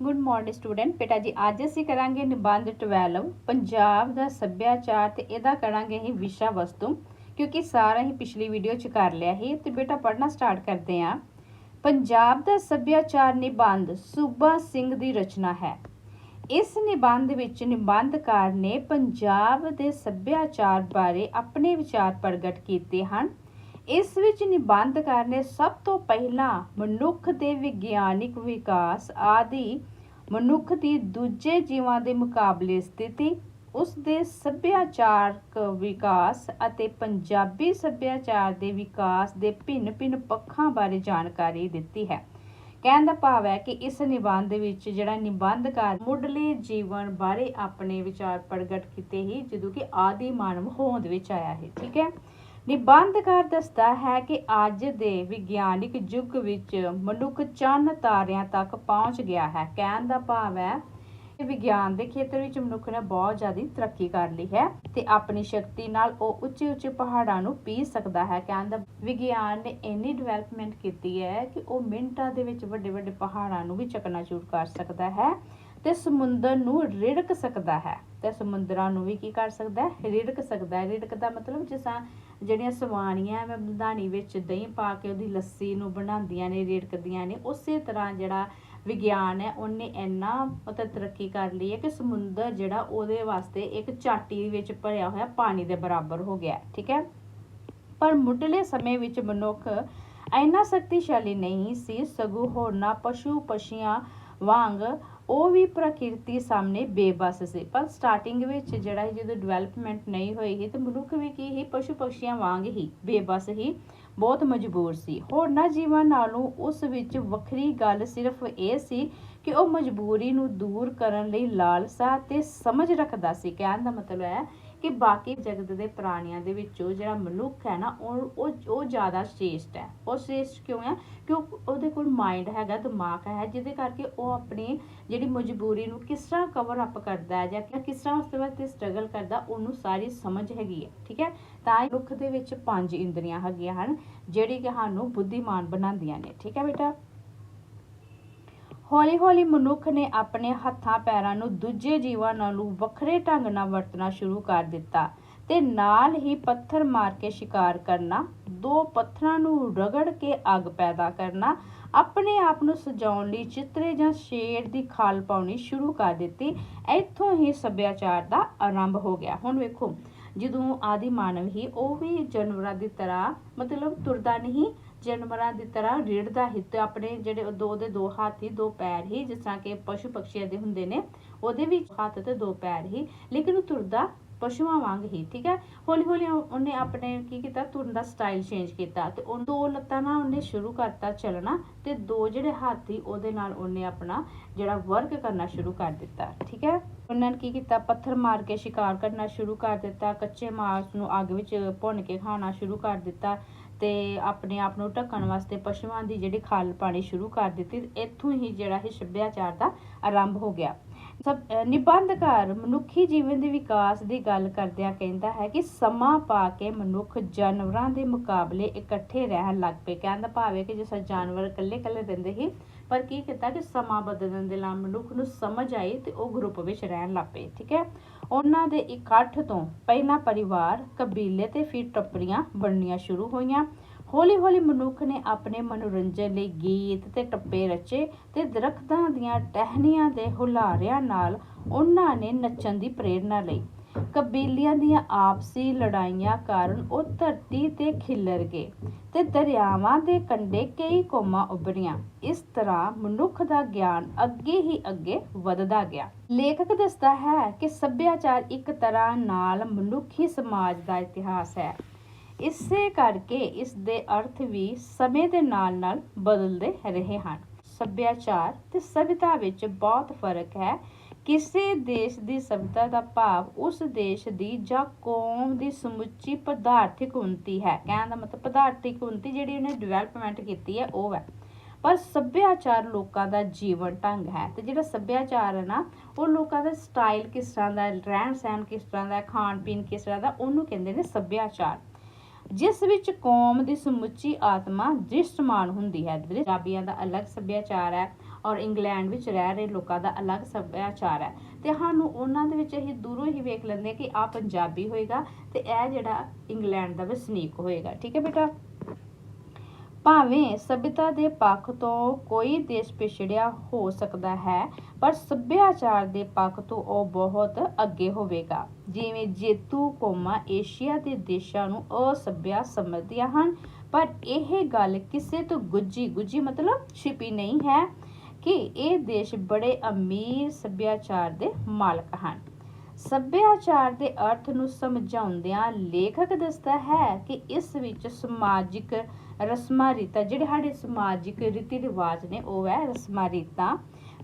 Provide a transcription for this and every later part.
Good morning student ਬੇਟਾ ਜੀ, ਅੱਜ ਅਸੀਂ ਕਰਾਂਗੇ ਨਿਬੰਧ 12 ਪੰਜਾਬ ਦਾ ਸੱਭਿਆਚਾਰ ਤੇ ਇਹਦਾ ਕਰਾਂਗੇ ਅਸੀਂ ਵਿਸ਼ਾ ਵਸਤੂ, ਕਿਉਂਕਿ ਸਾਰਾ ਹੀ ਪਿਛਲੀ ਵੀਡੀਓ ਚ ਕਰ ਲਿਆ ਸੀ ਤੇ ਬੇਟਾ ਪੜ੍ਹਨਾ ਸਟਾਰਟ ਕਰਦੇ ਹਾਂ। ਪੰਜਾਬ ਦਾ ਸੱਭਿਆਚਾਰ ਨਿਬੰਧ ਸੂਬਾ ਸਿੰਘ ਦੀ ਰਚਨਾ ਹੈ। ਇਸ ਨਿਬੰਧ ਵਿੱਚ ਨਿਬੰਧਕਾਰ ਨੇ ਪੰਜਾਬ ਦੇ ਸੱਭਿਆਚਾਰ ਬਾਰੇ ਆਪਣੇ ਵਿਚਾਰ ਪ੍ਰਗਟ ਕੀਤੇ ਹਨ। ਇਸ ਵਿੱਚ ਨਿਬੰਧਕਾਰ ਨੇ ਸਭ ਤੋਂ ਪਹਿਲਾਂ ਮਨੁੱਖ ਦੇ ਵਿਗਿਆਨਿਕ ਵਿਕਾਸ ਆਦਿ, ਮਨੁੱਖ ਦੀ ਦੂਜੇ ਜੀਵਾਂ ਦੇ ਮੁਕਾਬਲੇ ਸਥਿਤੀ, ਉਸ ਦੇ ਸੱਭਿਆਚਾਰਕ ਵਿਕਾਸ ਅਤੇ ਪੰਜਾਬੀ ਸੱਭਿਆਚਾਰ ਦੇ ਵਿਕਾਸ ਦੇ ਭਿੰਨ-ਭਿੰਨ ਪੱਖਾਂ ਬਾਰੇ ਜਾਣਕਾਰੀ ਦਿੱਤੀ ਹੈ। ਕਹਿਣ ਦਾ ਭਾਵ ਹੈ ਕਿ ਇਸ ਨਿਬੰਧ ਵਿੱਚ ਜਿਹੜਾ ਨਿਬੰਧਕਾਰ ਮੁੱਢਲੇ ਜੀਵਨ ਬਾਰੇ ਆਪਣੇ ਵਿਚਾਰ ਪ੍ਰਗਟ ਕੀਤੇ ਹੀ, ਜਦੋਂ ਕਿ ਆਦਿ ਮਾਨਵ ਹੋਂਦ ਵਿੱਚ ਆਇਆ ਹੈ। ਠੀਕ ਹੈ? ਨਿਬੰਧਕਾਰ ਦੱਸਦਾ ਹੈ ਕਿ ਅੱਜ ਦੇ ਵਿਗਿਆਨਿਕ ਯੁੱਗ ਵਿੱਚ ਮਨੁੱਖ ਚੰਨ ਤਾਰਿਆਂ ਤੱਕ ਪਹੁੰਚ ਗਿਆ ਹੈ। ਕਹਿਣ ਦਾ ਭਾਵ ਹੈ ਕਿ ਵਿਗਿਆਨ ਦੇ ਖੇਤਰ ਵਿੱਚ ਮਨੁੱਖ ਨੇ ਬਹੁਤ ਜ਼ਿਆਦਾ ਤਰੱਕੀ ਕਰ ਲਈ ਹੈ ਤੇ ਆਪਣੀ ਸ਼ਕਤੀ ਨਾਲ ਉਹ ਉੱਚੇ ਉੱਚੇ ਪਹਾੜਾਂ ਨੂੰ ਪੀ ਸਕਦਾ ਹੈ। ਕਹਿਣ ਦਾ ਵਿਗਿਆਨ ਨੇ ਇੰਨੀ ਡਿਵੈਲਪਮੈਂਟ ਕੀਤੀ ਹੈ ਕਿ ਉਹ ਮਿੰਟਾਂ ਦੇ ਵਿੱਚ ਵੱਡੇ ਵੱਡੇ ਪਹਾੜਾਂ ਨੂੰ ਵੀ ਚਕਨਾਚੂਰ ਕਰ ਸਕਦਾ ਹੈ ਤੇ ਸਮੁੰਦਰ ਨੂੰ ਰਿੜਕ ਸਕਦਾ ਹੈ। ਤੇ ਸਮੁੰਦਰਾਂ ਨੂੰ ਵੀ ਕੀ ਕਰ ਸਕਦਾ ਹੈ? ਰਿੜਕ ਸਕਦਾ ਹੈ। ਰਿੜਕ ਦਾ ਮਤਲਬ ਜਿਸਾਂ ਜਿਹੜੀਆਂ ਸਵਾਣੀਆਂ ਮੈਂ ਬੰਧਾਣੀ ਵਿੱਚ ਦਹੀਂ ਪਾ ਕੇ ਉਹਦੀ ਲੱਸੀ ਨੂੰ ਬਣਾਉਂਦੀਆਂ ਨੇ, ਰਿੜਕਦੀਆਂ ਨੇ, ਉਸੇ ਤਰ੍ਹਾਂ ਜਿਹੜਾ ਵਿਗਿਆਨ ਹੈ, ਉਹਨੇ ਇੰਨਾ ਮਤਲਬ ਤਰੱਕੀ ਕਰ ਲਈ ਹੈ ਕਿ ਸਮੁੰਦਰ ਜਿਹੜਾ ਉਹਦੇ ਵਾਸਤੇ ਇੱਕ ਝਾਟੀ ਵਿੱਚ ਭਰਿਆ ਹੋਇਆ ਪਾਣੀ ਦੇ ਬਰਾਬਰ ਹੋ ਗਿਆ, ਠੀਕ ਹੈ? ਪਰ ਮੁੱਢਲੇ ਸਮੇਂ ਵਿੱਚ ਮਨੁੱਖ ਇੰਨਾ ਸ਼ਕਤੀਸ਼ਾਲੀ ਨਹੀਂ ਸੀ, ਸਗੋਂ ਹੋਰਨਾਂ ਪਸ਼ੂ ਪਸ਼ੀਆਂ ਵਾਂਗ ਉਹ ਵੀ ਪ੍ਰਕਿਰਤੀ ਸਾਹਮਣੇ ਬੇਬਸ ਸੀ। ਪਰ ਸਟਾਰਟਿੰਗ ਵਿੱਚ ਜਿਹੜਾ ਇਹ ਜਦੋਂ ਡਿਵੈਲਪਮੈਂਟ ਨਹੀਂ ਹੋਈ ਸੀ ਤੇ ਮਨੁੱਖ ਵੀ ਕੀ ਹੀ ਪਸ਼ੂ ਪਕਸ਼ੀਆਂ ਵਾਂਗ ਹੀ ਬੇਬਸ ਹੀ ਬਹੁਤ ਮਜਬੂਰ ਸੀ। ਹੋਰਨਾਂ ਜੀਵਾਂ ਨਾਲੋਂ ਉਸ ਵਿੱਚ ਵੱਖਰੀ ਗੱਲ ਸਿਰਫ ਇਹ ਸੀ ਕਿ ਉਹ ਮਜਬੂਰੀ ਨੂੰ ਦੂਰ ਕਰਨ ਲਈ ਲਾਲਸਾ ਤੇ ਸਮਝ ਰੱਖਦਾ ਸੀ। ਕਹਿਣ ਦਾ ਮਤਲਬ ਹੈ ਕਿ ਬਾਕੀ ਜਗਤ ਦੇ ਪ੍ਰਾਣੀਆਂ ਦੇ ਵਿੱਚੋਂ ਜਿਹੜਾ ਮਨੁੱਖ ਹੈ ਨਾ, ਉਹ ਉਹ ਉਹ ਜ਼ਿਆਦਾ ਸ਼੍ਰੇਸ਼ਟ ਹੈ। ਉਹ ਸ਼੍ਰੇਸ਼ਟ ਕਿਉਂ ਹੈ ਕਿਉਂ ਉਹਦੇ ਕੋਲ ਮਾਈਂਡ ਹੈਗਾ, ਦਿਮਾਗ ਹੈ, ਜਿਹਦੇ ਕਰਕੇ ਉਹ ਆਪਣੀ ਜਿਹੜੀ ਮਜਬੂਰੀ ਨੂੰ ਕਿਸ ਤਰ੍ਹਾਂ ਕਵਰ ਅਪ ਕਰਦਾ ਹੈ ਜਾਂ ਕਿਸ ਤਰ੍ਹਾਂ ਉਸ ਦੇ ਵਾਸਤੇ ਸਟਰਗਲ ਕਰਦਾ, ਉਹਨੂੰ ਸਾਰੀ ਸਮਝ ਹੈਗੀ ਹੈ, ਠੀਕ ਹੈ? ਤਾਂ ਇਹ ਮਨੁੱਖ ਦੇ ਵਿੱਚ ਪੰਜ ਇੰਦਰੀਆਂ ਹੈਗੀਆਂ ਹਨ, ਜਿਹੜੀ ਕਿ ਸਾਨੂੰ ਬੁੱਧੀਮਾਨ ਬਣਾਉਂਦੀਆਂ ਨੇ, ਠੀਕ ਹੈ ਬੇਟਾ? ਹੌਲੀ-ਹੌਲੀ ਮਨੁੱਖ ਨੇ ਆਪਣੇ ਹੱਥਾਂ ਪੈਰਾਂ ਨੂੰ ਦੂਜੇ ਜੀਵਾਂ ਨਾਲੋਂ ਵੱਖਰੇ ਢੰਗ ਨਾਲ ਵਰਤਣਾ ਸ਼ੁਰੂ ਕਰ ਦਿੱਤਾ ਤੇ ਨਾਲ ਹੀ ਪੱਥਰ ਮਾਰ ਕੇ ਸ਼ਿਕਾਰ ਕਰਨਾ, ਦੋ ਪੱਥਰਾਂ ਨੂੰ ਰਗੜ ਕੇ ਅੱਗ ਪੈਦਾ ਕਰਨਾ, ਆਪਣੇ ਆਪ ਨੂੰ ਸਜਾਉਣ ਲਈ ਚਿੱਤਰੇ ਜਾਂ ਸ਼ੇਰ ਦੀ ਖਾਲ ਪਾਉਣੀ ਸ਼ੁਰੂ ਕਰ ਦਿੱਤੀ, ਇੱਥੋਂ ਹੀ ਸੱਭਿਆਚਾਰ ਦਾ ਆਰੰਭ ਹੋ ਗਿਆ। ਹੁਣ ਵੇਖੋ, ਜਦੋਂ ਆਦਿ ਮਾਨਵ ਹੀ ਉਹ ਵੀ ਜਾਨਵਰਾਂ ਦੀ ਤਰ੍ਹਾਂ ਮਤਲਬ ਤੁਰਦਾ ਨਹੀਂ ਜਾਨਵਰਾਂ ਦੀ ਤਰ੍ਹਾਂ ਰਿੜਦਾ ਹੀ ਆਪਣੇ ਜਿਹੜੇ ਦੋ ਦੇ ਦੋ ਹੱਥ ਹੀ ਦੋ ਪੈਰ ਹੀ ਜਿਸ ਤਰ੍ਹਾਂ ਕਿ ਪਸ਼ੂ ਪਕਸ਼ੀਆਂ ਦੇ ਹੁੰਦੇ ਨੇ, ਉਹਦੇ ਵੀ ਹੱਥ ਤੇ ਦੋ ਪੈਰ ਹੀ ਲੇਕਿਨ ਉਹ ਤੁਰਦਾ ਪਸ਼ੂਆਂ ਵਾਂਗ ਹੀ ਠੀਕ ਹੈ? ਹੌਲੀ ਹੌਲੀ ਉਹਨੇ ਆਪਣੇ ਕੀ ਕੀਤਾ? ਤੁਰਨ ਦਾ ਸਟਾਈਲ ਚੇਂਜ ਕੀਤਾ ਤੇ ਉਹ ਦੋ ਲੱਤਾਂ ਨਾਲ ਉਹਨੇ ਸ਼ੁਰੂ ਕਰਤਾ ਚੱਲਣਾ ਤੇ ਦੋ ਜਿਹੜੇ ਹੱਥ ਸੀ ਉਹਦੇ ਨਾਲ ਉਹਨੇ ਆਪਣਾ ਜਿਹੜਾ ਵਰਕ ਕਰਨਾ ਸ਼ੁਰੂ ਕਰ ਦਿੱਤਾ, ਠੀਕ ਹੈ? ਉਹਨਾਂ ਨੇ ਕੀ ਕੀਤਾ? ਪੱਥਰ ਮਾਰ ਕੇ ਸ਼ਿਕਾਰ ਕਰਨਾ ਸ਼ੁਰੂ ਕਰ ਦਿੱਤਾ, ਕੱਚੇ ਮਾਂਸ ਨੂੰ ਅੱਗ ਵਿੱਚ ਭੁੰਨ ਕੇ ਖਾਣਾ ਸ਼ੁਰੂ ਕਰ ਦਿੱਤਾ ਤੇ ਆਪਣੇ ਆਪ ਨੂੰ ਢੱਕਣ ਵਾਸਤੇ ਪਸ਼ੂਆਂ ਦੀ ਜਿਹੜੀ ਖਲ ਪਾਣੀ ਸ਼ੁਰੂ ਕਰ ਦਿੱਤੀ ਇੱਥੋਂ ਹੀ ਜਿਹੜਾ ਇਹ ਸੱਭਿਆਚਾਰ ਦਾ ਆਰੰਭ ਹੋ ਗਿਆ। ਸਭ ਨਿਬੰਧਕਾਰ ਮਨੁੱਖੀ ਜੀਵਨ ਦੇ ਵਿਕਾਸ ਦੀ ਗੱਲ ਕਰਦਿਆਂ ਕਹਿੰਦਾ ਹੈ ਕਿ ਸਮਾਂ ਪਾ ਕੇ ਮਨੁੱਖ ਜਾਨਵਰਾਂ ਦੇ ਮੁਕਾਬਲੇ ਇਕੱਠੇ ਰਹਿਣ ਲੱਗ ਪਏ। ਕਹਿਣ ਦਾ ਭਾਵ ਕਿ ਜਿਸ ਜਾਨਵਰ ਇਕੱਲੇ-ਇਕੱਲੇ ਰਹਿੰਦੇ ਸੀ ਪਰ ਕੀ ਕੀਤਾ ਕਿ ਸਮਾਂ ਬਦਲਣ ਦੇ ਨਾਲ ਮਨੁੱਖ ਨੂੰ ਸਮਝ ਆਈ ਤੇ ਉਹ ਗਰੁੱਪ ਵਿੱਚ ਰਹਿਣ ਲੱਗ ਪਏ, ਠੀਕ ਹੈ? ਉਹਨਾਂ ਦੇ ਇਕੱਠ ਤੋਂ ਪਹਿਲਾਂ ਪਰਿਵਾਰ, ਕਬੀਲੇ ਤੇ ਫਿਰ ਟੱਪਰੀਆਂ ਬਣਨੀਆਂ ਸ਼ੁਰੂ ਹੋਈਆਂ। ਹੌਲੀ-ਹੌਲੀ ਮਨੁੱਖ ਨੇ ਆਪਣੇ ਮਨੋਰੰਜਨ ਲਈ ਗੀਤ ਤੇ ਟੱਪੇ ਰਚੇ ਤੇ ਦਰਖਤਾਂ ਦੀਆਂ ਟਹਿਣੀਆਂ ਦੇ ਹੁਲਾਰਿਆਂ ਨਾਲ ਉਹਨਾਂ ਨੇ ਨੱਚਣ ਦੀ ਪ੍ਰੇਰਣਾ ਲਈ। ਕਬੀਲਿਆਂ ਦੀਆਂ ਆਪਸੀ ਲੜਾਈਆਂ ਕਾਰਨ ਉਹ ਧਰਤੀ ਤੇ ਖਿੱਲਰ ਗਏ ਤੇ ਦਰਿਆਵਾਂ ਦੇ ਕੰਢੇ ਕਈ ਕੌਮਾਂ ਉੱਭਰੀਆਂ। ਇਸ ਤਰ੍ਹਾਂ ਮਨੁੱਖ ਦਾ ਗਿਆਨ ਅੱਗੇ ਹੀ ਅੱਗੇ ਵੱਧਦਾ ਗਿਆ। ਲੇਖਕ ਦੱਸਦਾ ਹੈ ਕਿ ਸੱਭਿਆਚਾਰ ਇੱਕ ਤਰ੍ਹਾਂ ਨਾਲ ਮਨੁੱਖੀ ਸਮਾਜ ਦਾ ਇਤਿਹਾਸ ਹੈ। ਇਸੇ ਕਰਕੇ ਇਸ ਦੇ ਅਰਥ ਵੀ ਸਮੇਂ ਦੇ ਨਾਲ-ਨਾਲ ਬਦਲਦੇ ਰਹੇ ਹਨ। ਸੱਭਿਆਚਾਰ ਤੇ ਸਭਿਤਾ ਵਿੱਚ ਬਹੁਤ ਫ਼ਰਕ ਹੈ। ਕਿਸੇ ਦੇਸ਼ ਦੀ ਸੱਭਿਅਤਾ ਦਾ ਭਾਵ ਉਸ ਦੇਸ਼ ਦੀ ਜਾਂ ਕੌਮ ਦੀ ਸਮੁੱਚੀ ਪਦਾਰਥਿਕ ਉਨਤੀ ਹੈ। ਕਹਿਣ ਦਾ ਮਤਲਬ ਪਦਾਰਥਿਕ ਉਨਤੀ ਜਿਹੜੀ ਉਹਨੇ ਡਿਵੈਲਪਮੈਂਟ ਕੀਤੀ ਹੈ, ਉਹ ਹੈ। ਪਰ ਸੱਭਿਆਚਾਰ ਲੋਕਾਂ ਦਾ ਜੀਵਨ ਢੰਗ ਹੈ ਤੇ ਜਿਹੜਾ ਸੱਭਿਆਚਾਰ ਹੈ ਨਾ, ਉਹ ਲੋਕਾਂ ਦਾ ਸਟਾਈਲ ਕਿਸ ਤਰ੍ਹਾਂ ਦਾ ਰਹਿਣ ਸਹਿਣ ਕਿਸ ਤਰ੍ਹਾਂ ਦਾ ਖਾਣ ਪੀਣ ਕਿਸ ਤਰ੍ਹਾਂ ਦਾ ਉਹਨੂੰ ਕਹਿੰਦੇ ਨੇ ਸੱਭਿਆਚਾਰ। ਜਿਸ ਵਿੱਚ ਕੌਮ ਦੀ ਸਮੁੱਚੀ ਆਤਮਾ ਦ੍ਰਿਸ਼ਟਮਾਨ ਹੁੰਦੀ ਹੈ। ਪੰਜਾਬੀਆਂ ਦਾ ਅਲੱਗ ਸੱਭਿਆਚਾਰ ਹੈ ਔਰ ਇੰਗਲੈਂਡ ਵਿੱਚ ਰਹਿ ਰਹੇ ਲੋਕਾਂ ਦਾ ਅਲੱਗ ਸੱਭਿਆਚਾਰ ਹੈ। ਤੇ ਸਾਨੂੰ ਉਹਨਾਂ ਦੇ ਵਿੱਚ ਅਸੀਂ ਦੂਰੋਂ ਹੀ ਵੇਖ ਲੈਂਦੇ ਹਾਂ ਕਿ ਆ ਪੰਜਾਬੀ ਹੋਏਗਾ ਤੇ ਇਹ ਜਿਹੜਾ ਇੰਗਲੈਂਡ ਦਾ ਵਸਨੀਕ ਹੋਏਗਾ। ਠੀਕ ਹੈ ਬੇਟਾ? ਭਾਵੇਂ ਸਭਿਅਤਾ ਦੇ ਪੱਖ ਤੋਂ ਕੋਈ ਦੇਸ਼ ਪਿਛੜਿਆ ਹੋ ਸਕਦਾ ਹੈ, ਪਰ ਸੱਭਿਆਚਾਰ ਦੇ ਪੱਖ ਤੋਂ ਉਹ ਬਹੁਤ ਅੱਗੇ ਹੋਵੇਗਾ। ਜਿਵੇਂ ਜੇਤੂ ਕੌਮਾਂ ਏਸ਼ੀਆ ਦੇ ਦੇਸ਼ਾਂ ਨੂੰ ਅਸੱਭਿਆ ਸਮਝਦੀਆਂ ਹਨ, ਪਰ ਇਹ ਗੱਲ ਕਿਸੇ ਤੋਂ ਗੁੱਜੀ ਗੁੱਜੀ ਮਤਲਬ ਛਿਪੀ ਨਹੀਂ ਹੈ ਕਿ ਇਹ ਦੇਸ਼ ਬੜੇ ਅਮੀਰ ਸੱਭਿਆਚਾਰ ਦੇ ਮਾਲਕ ਹਨ। ਸੱਭਿਆਚਾਰ ਦੇ ਅਰਥ ਨੂੰ ਸਮਝਾਉਂਦਿਆਂ ਲੇਖਕ ਦੱਸਦਾ ਹੈ ਕਿ ਇਸ ਵਿੱਚ ਸਮਾਜਿਕ ਰਸਮਾਂ ਰੀਤਾਂ ਜਿਹੜੇ ਸਾਡੇ ਸਮਾਜਿਕ ਰੀਤੀ ਰਿਵਾਜ ਨੇ, ਉਹ ਹੈ ਰਸਮਾਂ ਰੀਤਾਂ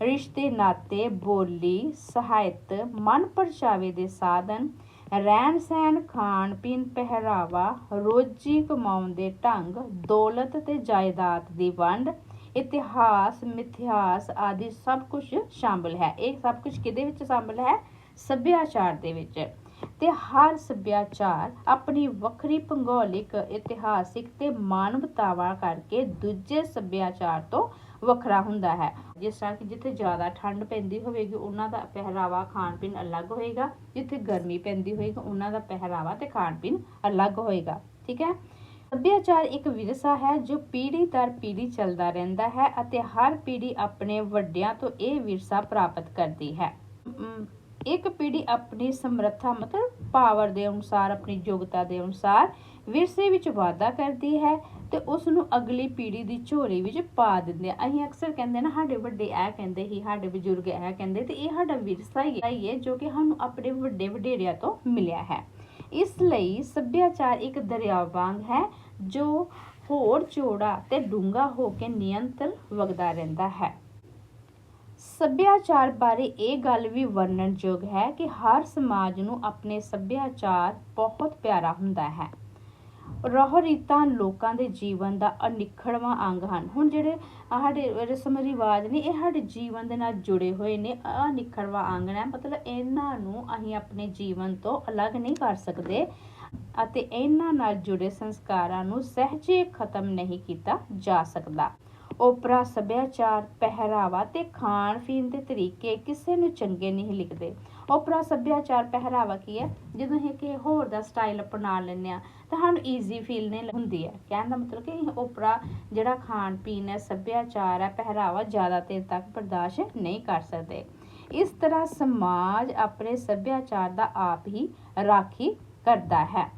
ਰਿਸ਼ਤੇ, ਨਾਤੇ, ਬੋਲੀ, ਸਾਹਿਤ, ਮਨ ਪਰਚਾਵੇ ਦੇ ਸਾਧਨ ਰਹਿਣ ਸਹਿਣ ਖਾਣ ਪੀਣ ਪਹਿਰਾਵਾ, ਰੋਜੀ ਕਮਾਉਣ ਦੇ ਢੰਗ, ਦੌਲਤ ਤੇ ਜਾਇਦਾਦ ਦੀ ਵੰਡ, ਇਤਿਹਾਸ, ਮਿਥਿਹਾਸ ਆਦਿ ਸਭ ਕੁਝ ਸ਼ਾਮਲ ਹੈ। ਇਹ ਸਭ ਕੁਝ ਕਿਹਦੇ ਵਿੱਚ ਸ਼ਾਮਲ ਹੈ? ਸੱਭਿਆਚਾਰ ਦੇ ਵਿੱਚ। ਤੇ ਹਰ ਸੱਭਿਆਚਾਰ, ਆਪਣੀ ਵੱਖਰੀ ਭੂਗੋਲਿਕ, ਇਤਿਹਾਸਿਕ ਤੇ ਮਾਨਵਤਾਵਾਂ ਕਰਕੇ ਦੂਜੇ ਸੱਭਿਆਚਾਰ ਤੋਂ ਵੱਖਰਾ ਹੁੰਦਾ ਹੈ। ਜਿਸ ਤਰ੍ਹਾਂ ਕਿ ਜਿੱਥੇ ਜ਼ਿਆਦਾ ਠੰਡ ਪੈਂਦੀ ਹੋਵੇਗੀ, ਉਹਨਾਂ ਦਾ ਪਹਿਰਾਵਾ ਖਾਣ ਪੀਣ ਅਲੱਗ ਹੋਏਗਾ। ਜਿੱਥੇ ਗਰਮੀ ਪੈਂਦੀ ਹੋਏਗੀ, ਉਹਨਾਂ ਦਾ ਪਹਿਰਾਵਾ ਤੇ ਖਾਣ ਪੀਣ ਅਲੱਗ ਹੋਏਗਾ। ਠੀਕ ਹੈ? ਸੱਭਿਆਚਾਰ ਇੱਕ ਵਿਰਸਾ ਹੈ ਜੋ ਪੀੜ੍ਹੀ ਦਰ ਪੀੜ੍ਹੀ ਚੱਲਦਾ ਰਹਿੰਦਾ ਹੈ ਅਤੇ ਹਰ ਪੀੜ੍ਹੀ ਆਪਣੇ ਵੱਡਿਆਂ ਤੋਂ ਇਹ ਵਿਰਸਾ ਪ੍ਰਾਪਤ ਕਰਦੀ ਹੈ। ਇੱਕ ਪੀੜ੍ਹੀ ਆਪਣੀ ਸਮਰੱਥਾ, ਮਤਲਬ ਪਾਵਰ ਦੇ ਅਨੁਸਾਰ, ਆਪਣੀ ਯੋਗਤਾ ਦੇ ਅਨੁਸਾਰ ਵਿਰਸੇ ਵਿੱਚ ਵਾਧਾ ਕਰਦੀ ਹੈ ਤੇ ਉਸ ਨੂੰ ਅਗਲੀ ਪੀੜ੍ਹੀ ਦੀ ਝੋਲੀ ਵਿੱਚ ਪਾ ਦਿੰਦੇ ਆ। ਅਸੀਂ ਅਕਸਰ ਕਹਿੰਦੇ ਨਾ, ਸਾਡੇ ਵੱਡੇ ਇਹ ਕਹਿੰਦੇ ਹੀ ਸਾਡੇ ਬਜ਼ੁਰਗ ਇਹ ਕਹਿੰਦੇ ਤੇ ਇਹ ਸਾਡਾ ਵਿਰਸਾ ਹੀ ਹੈ ਜੋ ਕਿ ਸਾਨੂੰ ਆਪਣੇ ਵੱਡੇ ਵਡੇਰਿਆਂ ਤੋਂ ਮਿਲਿਆ ਹੈ। ਇਸ ਲਈ ਸੱਭਿਆਚਾਰ ਇੱਕ ਦਰਿਆ ਵਾਂਗ ਹੈ, ਜੋ ਹੋਰ ਚੌੜਾ ਤੇ ਡੂੰਘਾ ਹੋ ਕੇ ਨਿਯੰਤਰ ਵਗਦਾ ਰਹਿੰਦਾ ਹੈ। ਸੱਭਿਆਚਾਰ ਬਾਰੇ ਇਹ ਗੱਲ ਵੀ ਵਰਣਨਯੋਗ ਹੈ ਕਿ ਹਰ ਸਮਾਜ ਨੂੰ ਆਪਣੇ ਸੱਭਿਆਚਾਰ ਬਹੁਤ ਪਿਆਰਾ ਹੁੰਦਾ ਹੈ। ਰਹੁ ਰੀਤਾਂ ਲੋਕਾਂ ਦੇ ਜੀਵਨ ਦਾ ਅਨਿੱਖੜਵਾਂ ਅੰਗ ਹਨ। ਹੁਣ ਜਿਹੜੇ ਸਾਡੇ ਰਸਮ ਰਿਵਾਜ ਨੇ, ਇਹ ਸਾਡੇ ਜੀਵਨ ਦੇ ਨਾਲ ਜੁੜੇ ਹੋਏ ਨੇ। ਅਨਿੱਖੜਵਾਂ ਅੰਗ ਨੇ, ਮਤਲਬ ਇਹਨਾਂ ਨੂੰ ਅਸੀਂ ਆਪਣੇ ਜੀਵਨ ਤੋਂ ਅਲੱਗ ਨਹੀਂ ਕਰ ਸਕਦੇ ਅਤੇ ਇਹਨਾਂ ਨਾਲ ਜੁੜੇ ਸੰਸਕਾਰਾਂ ਨੂੰ ਸਹਿਜੇ ਖਤਮ ਨਹੀਂ ਕੀਤਾ ਜਾ ਸਕਦਾ। ਓਪਰਾ ਸੱਭਿਆਚਾਰ, ਪਹਿਰਾਵਾ ਤੇ ਖਾਣ ਪੀਣ ਦੇ ਤਰੀਕੇ ਕਿਸੇ ਨੂੰ ਚੰਗੇ ਨਹੀਂ ਲਿਖਦੇ। ਓਪਰਾ ਸੱਭਿਆਚਾਰ, ਪਹਿਰਾਵਾ ਕੀ ਹੈ? ਜਦੋਂ ਅਸੀਂ ਕਿਸੇ ਹੋਰ ਦਾ ਸਟਾਈਲ ਅਪਣਾ ਲੈਂਦੇ ਆ ਤਾਂ ਸਾਨੂੰ ਈਜ਼ੀ ਫੀਲ ਨਹੀਂ ਹੁੰਦੀ ਹੈ। ਕਹਿਣ ਦਾ ਮਤਲਬ ਕਿ ਓਪਰਾ ਜਿਹੜਾ ਖਾਣ ਪੀਣ ਹੈ, ਸੱਭਿਆਚਾਰ ਹੈ, ਪਹਿਰਾਵਾ ਜ਼ਿਆਦਾ ਦੇਰ ਤੱਕ ਬਰਦਾਸ਼ਤ ਨਹੀਂ ਕਰ ਸਕਦੇ। ਇਸ ਤਰ੍ਹਾਂ ਸਮਾਜ ਆਪਣੇ ਸੱਭਿਆਚਾਰ ਦਾ ਆਪ ਹੀ ਰਾਖੀ ਕਰਦਾ ਹੈ।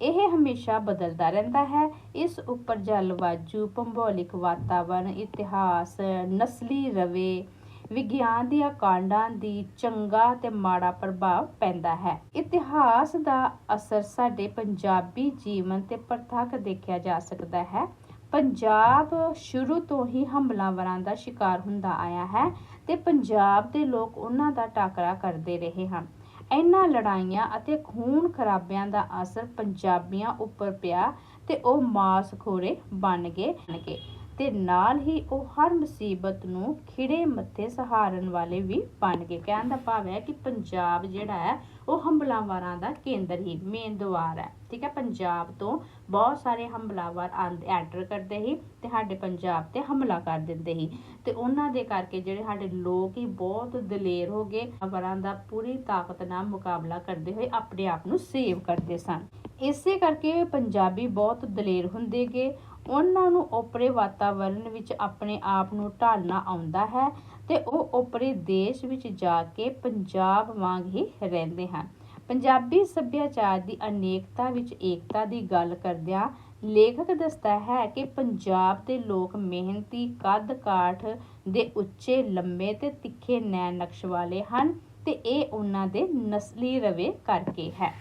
ਇਹ ਹਮੇਸ਼ਾ ਬਦਲਦਾ ਰਹਿੰਦਾ ਹੈ। ਇਸ ਉੱਪਰ ਜਲਵਾਯੂ ਭੂਗੋਲਿਕ ਵਾਤਾਵਰਣ ਇਤਿਹਾਸ, ਨਸਲੀ ਰਵੇ, ਵਿਗਿਆਨ ਦੀਆਂ ਕਾਂਡਾਂ ਦੀ ਚੰਗਾ ਤੇ ਮਾੜਾ ਪ੍ਰਭਾਵ ਪੈਂਦਾ ਹੈ। ਇਤਿਹਾਸ ਦਾ ਅਸਰ ਸਾਡੇ ਪੰਜਾਬੀ ਜੀਵਨ ਤੇ ਪ੍ਰਤੱਖ ਦੇਖਿਆ ਜਾ ਸਕਦਾ ਹੈ। ਪੰਜਾਬ ਸ਼ੁਰੂ ਤੋਂ ਹੀ ਹਮਲਾਵਰਾਂ ਦਾ ਸ਼ਿਕਾਰ ਹੁੰਦਾ ਆਇਆ ਹੈ ਤੇ ਪੰਜਾਬ ਦੇ ਲੋਕ ਉਹਨਾਂ ਦਾ ਟਾਕਰਾ ਕਰਦੇ ਰਹੇ ਹਨ। ਇਹਨਾਂ ਲੜਾਈਆਂ ਅਤੇ ਖੂਨ ਖਰਾਬਿਆਂ ਦਾ ਅਸਰ ਪੰਜਾਬੀਆਂ ਉੱਪਰ ਪਿਆ ਤੇ ਉਹ ਮਾਸਖੋਰੇ ਬਣ ਗਏ। ਬਣ ਗਏ ਤੇ ਨਾਲ ਹੀ ਉਹ ਹਰ ਮੁਸੀਬਤ ਨੂੰ ਖਿੜੇ ਮੱਥੇ ਸਹਾਰਨ ਵਾਲੇ ਵੀ ਬਣ ਗਏ। ਕਹਿਣ ਦਾ ਭਾਵ ਹੈ ਕਿ ਪੰਜਾਬ ਜਿਹੜਾ ਹੈ, ਉਹ ਹਮਲਾਵਰਾਂ ਦਾ ਕੇਂਦਰ ਹੀ, ਮੇਨ ਦੁਆਰ ਹੈ। ਠੀਕ ਹੈ, ਪੰਜਾਬ ਤੋਂ ਬਹੁਤ ਸਾਰੇ ਹਮਲਾਵਰ ਆਂਦੇ ਐਂਟਰ ਕਰਦੇ ਸੀ ਤੇ ਸਾਡੇ ਪੰਜਾਬ ਤੇ ਹਮਲਾ ਕਰ ਦਿੰਦੇ ਸੀ। ਤੇ ਉਹਨਾਂ ਦੇ ਕਰਕੇ ਜਿਹੜੇ ਸਾਡੇ ਲੋਕ ਹੀ ਬਹੁਤ ਦਲੇਰ ਹੋ ਗਏ। ਵਰਾਂ ਦਾ ਪੂਰੀ ਤਾਕਤ ਨਾਲ ਮੁਕਾਬਲਾ ਕਰਦੇ ਹੋਏ ਆਪਣੇ ਆਪ ਨੂੰ ਸੇਵ ਕਰਦੇ ਸਨ। ਇਸੇ ਕਰਕੇ ਪੰਜਾਬੀ ਬਹੁਤ ਦਲੇਰ ਹੁੰਦੇ ਗਏ। ਉਹਨਾਂ ਨੂੰ ਓਪਰੇ ਵਾਤਾਵਰਣ ਵਿੱਚ ਆਪਣੇ ਆਪ ਨੂੰ ਢਾਲਣਾ ਆਉਂਦਾ ਹੈ ਤੇ ਉਹ ਓਪਰੇ ਦੇਸ਼ ਵਿੱਚ ਜਾ ਕੇ ਪੰਜਾਬ ਵਾਂਗ ਹੀ ਰਹਿੰਦੇ ਹਨ। ਪੰਜਾਬੀ ਸੱਭਿਆਚਾਰ ਦੀ ਅਨੇਕਤਾ ਵਿੱਚ ਏਕਤਾ ਦੀ ਗੱਲ ਕਰਦਿਆਂ ਲੇਖਕ ਦੱਸਦਾ ਹੈ ਕਿ ਪੰਜਾਬ ਦੇ ਲੋਕ ਮਿਹਨਤੀ ਕੱਦ ਕਾਠ ਦੇ ਉੱਚੇ, ਲੰਮੇ ਤੇ ਤਿੱਖੇ ਨੈਣ ਨਕਸ਼ ਵਾਲੇ ਹਨ ਤੇ ਇਹ ਉਹਨਾਂ ਦੇ ਨਸਲੀ ਰਵੇ ਕਰਕੇ ਹੈ।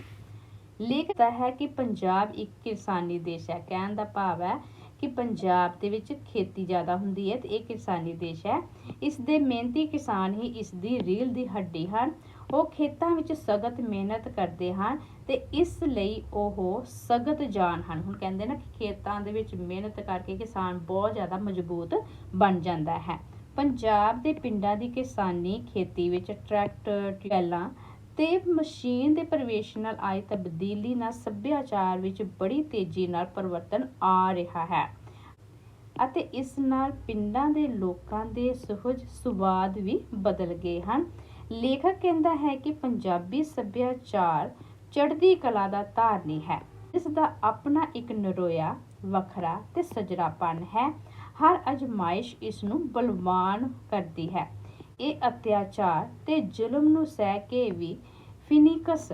ਲਿਖਦਾ ਹੈ ਕਿ ਪੰਜਾਬ ਇੱਕ ਕਿਸਾਨੀ ਦੇਸ਼ ਹੈ। ਕਹਿਣ ਦਾ ਭਾਵ ਹੈ ਕਿ ਪੰਜਾਬ ਦੇ ਵਿੱਚ ਖੇਤੀ ਜ਼ਿਆਦਾ ਹੁੰਦੀ ਹੈ ਤੇ ਇਹ ਕਿਸਾਨੀ ਦੇਸ਼ ਹੈ। ਇਸ ਦੇ ਮਿਹਨਤੀ ਕਿਸਾਨ ਹੀ ਇਸ ਦੀ ਰੀਲ ਦੀ ਹੱਡੀ ਹਨ। ਉਹ ਖੇਤਾਂ ਵਿੱਚ ਸਖਤ ਮਿਹਨਤ ਕਰਦੇ ਹਨ ਤੇ ਇਸ ਲਈ ਉਹ ਸਖਤ ਜਾਨ ਹਨ। ਹੁਣ ਕਹਿੰਦੇ ਨਾ ਕਿ ਖੇਤਾਂ ਦੇ ਵਿੱਚ ਮਿਹਨਤ ਕਰਕੇ ਕਿਸਾਨ ਬਹੁਤ ਜ਼ਿਆਦਾ ਮਜ਼ਬੂਤ ਬਣ ਜਾਂਦਾ ਹੈ। ਪੰਜਾਬ ਦੇ ਪਿੰਡਾਂ ਦੀ ਕਿਸਾਨੀ ਖੇਤੀ ਵਿੱਚ ਟਰੈਕਟਰ ਟੈਲਾਂ ਤੇ ਮਸ਼ੀਨ ਦੇ ਪ੍ਰਵੇਸ਼ ਨਾਲ ਆਈ ਤਬਦੀਲੀ ਨਾਲ ਸੱਭਿਆਚਾਰ ਵਿੱਚ ਬੜੀ ਤੇਜ਼ੀ ਨਾਲ ਪਰਿਵਰਤਨ ਆ ਰਿਹਾ ਹੈ ਅਤੇ ਇਸ ਨਾਲ ਪਿੰਡਾਂ ਦੇ ਲੋਕਾਂ ਦੇ ਸੁਹਜ ਸੁਵਾਦ ਵੀ ਬਦਲ ਗਏ ਹਨ। ਲੇਖਕ ਕਹਿੰਦਾ ਹੈ ਕਿ ਪੰਜਾਬੀ ਸੱਭਿਆਚਾਰ ਚੜ੍ਹਦੀ ਕਲਾ ਦਾ ਧਾਰਨੀ ਹੈ। ਇਸ ਦਾ ਆਪਣਾ ਇੱਕ ਨਰੋਇਆ, ਵੱਖਰਾ ਤੇ ਸਜਰਾਪਨ ਹੈ। ਹਰ ਅਜਮਾਇਸ਼ ਇਸ ਨੂੰ ਬਲਵਾਨ ਕਰਦੀ ਹੈ। ਇਹ ਅਤਿਆਚਾਰ ਤੇ ਜ਼ੁਲਮ ਨੂੰ ਸਹਿ ਕੇ ਵੀ ਫਿਨਿਕਸ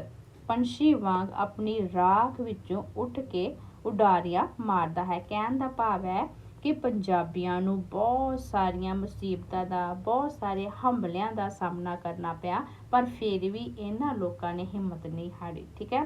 ਪੰਛੀ ਵਾਂਗ ਆਪਣੀ ਰਾਖ ਵਿੱਚੋਂ ਉੱਠ ਕੇ ਉਡਾਰੀਆਂ ਮਾਰਦਾ ਹੈ। ਕਹਿਣ ਦਾ ਭਾਵ ਹੈ ਕਿ ਪੰਜਾਬੀਆਂ ਨੂੰ ਬਹੁਤ ਸਾਰੀਆਂ ਮੁਸੀਬਤਾਂ ਦਾ, ਬਹੁਤ ਸਾਰੇ ਹਮਲਿਆਂ ਦਾ ਸਾਹਮਣਾ ਕਰਨਾ ਪਿਆ, ਪਰ ਫਿਰ ਵੀ ਇਹਨਾਂ ਲੋਕਾਂ ਨੇ ਹਿੰਮਤ ਨਹੀਂ ਹਾਰੀ, ਠੀਕ ਹੈ?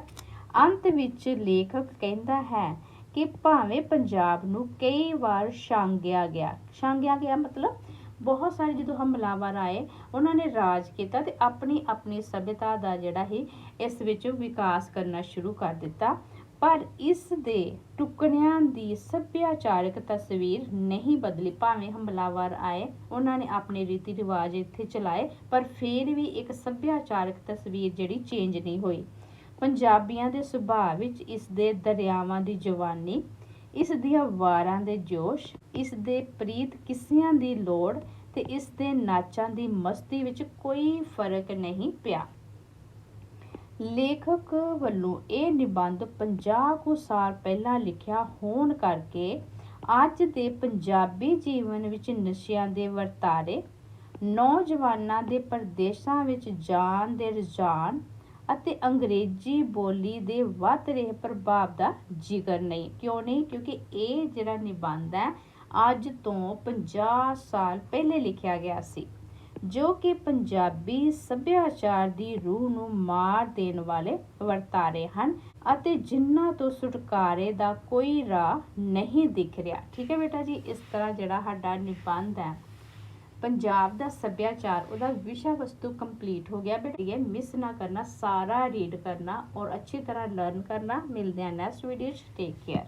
ਅੰਤ ਵਿੱਚ ਲੇਖਕ ਕਹਿੰਦਾ ਹੈ ਕਿ ਭਾਵੇਂ ਪੰਜਾਬ ਨੂੰ ਕਈ ਵਾਰ ਛਾਂਗਿਆ ਗਿਆ ਛਾਂਗਿਆ ਗਿਆ ਮਤਲਬ ਬਹੁਤ ਸਾਰੇ ਜਦੋਂ ਹਮਲਾਵਰ ਆਏ, ਉਹਨਾਂ ਨੇ ਰਾਜ ਕੀਤਾ ਤੇ ਆਪਣੀ ਆਪਣੀ ਸਭਿਅਤਾ ਦਾ ਜਿਹੜਾ ਹੀ ਇਸ ਵਿੱਚ ਵਿਕਾਸ ਕਰਨਾ ਸ਼ੁਰੂ ਕਰ ਦਿੱਤਾ। ਪਰ ਇਸ ਦੇ ਟੁਕੜਿਆਂ ਦੀ ਸੱਭਿਆਚਾਰਕ ਤਸਵੀਰ ਨਹੀਂ ਬਦਲੀ। ਭਾਵੇਂ ਹਮਲਾਵਰ ਆਏ, ਉਹਨਾਂ ਨੇ ਆਪਣੇ ਰੀਤੀ ਰਿਵਾਜ ਇੱਥੇ ਚਲਾਏ, ਪਰ ਫਿਰ ਵੀ ਇੱਕ ਸੱਭਿਆਚਾਰਕ ਤਸਵੀਰ ਜਿਹੜੀ ਚੇਂਜ ਨਹੀਂ ਹੋਈ। ਪੰਜਾਬੀਆਂ ਦੇ ਸੁਭਾਅ ਵਿੱਚ ਇਸ ਦੇ ਦਰਿਆਵਾਂ ਦੀ ਜਵਾਨੀ ਇਸ ਦੀਆਂ ਵਾਰਾਂ ਦੇ ਜੋਸ਼, ਇਸ ਦੇ ਪ੍ਰੀਤ ਕਿੱਸਿਆਂ ਦੀ ਲੋੜ ਤੇ ਇਸ ਦੇ ਨਾਚਾਂ ਦੀ ਮਸਤੀ ਵਿੱਚ ਕੋਈ ਫ਼ਰਕ ਨਹੀਂ ਪਿਆ। ਲੇਖਕ ਵੱਲੋਂ ਇਹ ਨਿਬੰਧ 50 ਕੁ ਸਾਲ ਪਹਿਲਾਂ ਲਿਖਿਆ ਹੋਣ ਕਰਕੇ ਅੱਜ ਦੇ ਪੰਜਾਬੀ ਜੀਵਨ ਵਿੱਚ ਨਸ਼ਿਆਂ ਦੇ ਵਰਤਾਰੇ, ਨੌਜਵਾਨਾਂ ਦੇ ਪਰਦੇਸਾਂ ਵਿੱਚ ਜਾਣ ਦੇ ਰੁਝਾਨ ਅਤੇ ਅੰਗਰੇਜ਼ੀ ਬੋਲੀ ਦੇ ਵੱਧ ਰਹੇ ਪ੍ਰਭਾਵ ਦਾ ਜ਼ਿਕਰ ਨਹੀਂ। ਕਿਉਂ ਨਹੀਂ? ਕਿਉਂਕਿ ਇਹ ਜਿਹੜਾ ਨਿਬੰਧ ਹੈ, ਅੱਜ ਤੋਂ 50 ਸਾਲ ਪਹਿਲੇ ਲਿਖਿਆ ਗਿਆ ਸੀ, ਜੋ ਕਿ ਪੰਜਾਬੀ ਸੱਭਿਆਚਾਰ ਦੀ ਰੂਹ ਨੂੰ ਮਾਰ ਦੇਣ ਵਾਲੇ ਵਰਤਾਰੇ ਹਨ ਅਤੇ ਜਿਨ੍ਹਾਂ ਤੋਂ ਛੁਟਕਾਰੇ ਦਾ ਕੋਈ ਰਾਹ ਨਹੀਂ ਦਿਖ ਰਿਹਾ। ਠੀਕ ਹੈ ਬੇਟਾ ਜੀ, ਇਸ ਤਰ੍ਹਾਂ ਜਿਹੜਾ ਸਾਡਾ ਨਿਬੰਧ ਹੈ ਪੰਜਾਬ ਦਾ ਸੱਭਿਆਚਾਰ, ਉਹਦਾ ਵਿਸ਼ਾ ਵਸਤੂ ਕੰਪਲੀਟ ਹੋ ਗਿਆ। ਬੇਟਾ, ਇਹ ਮਿਸ ਨਾ ਕਰਨਾ, ਸਾਰਾ ਰੀਡ ਕਰਨਾ ਔਰ ਅੱਛੀ ਤਰ੍ਹਾਂ ਲਰਨ ਕਰਨਾ। ਮਿਲਦੇ ਹਾਂ ਨੈਕਸਟ ਵੀਡੀਓ ਚ। Take care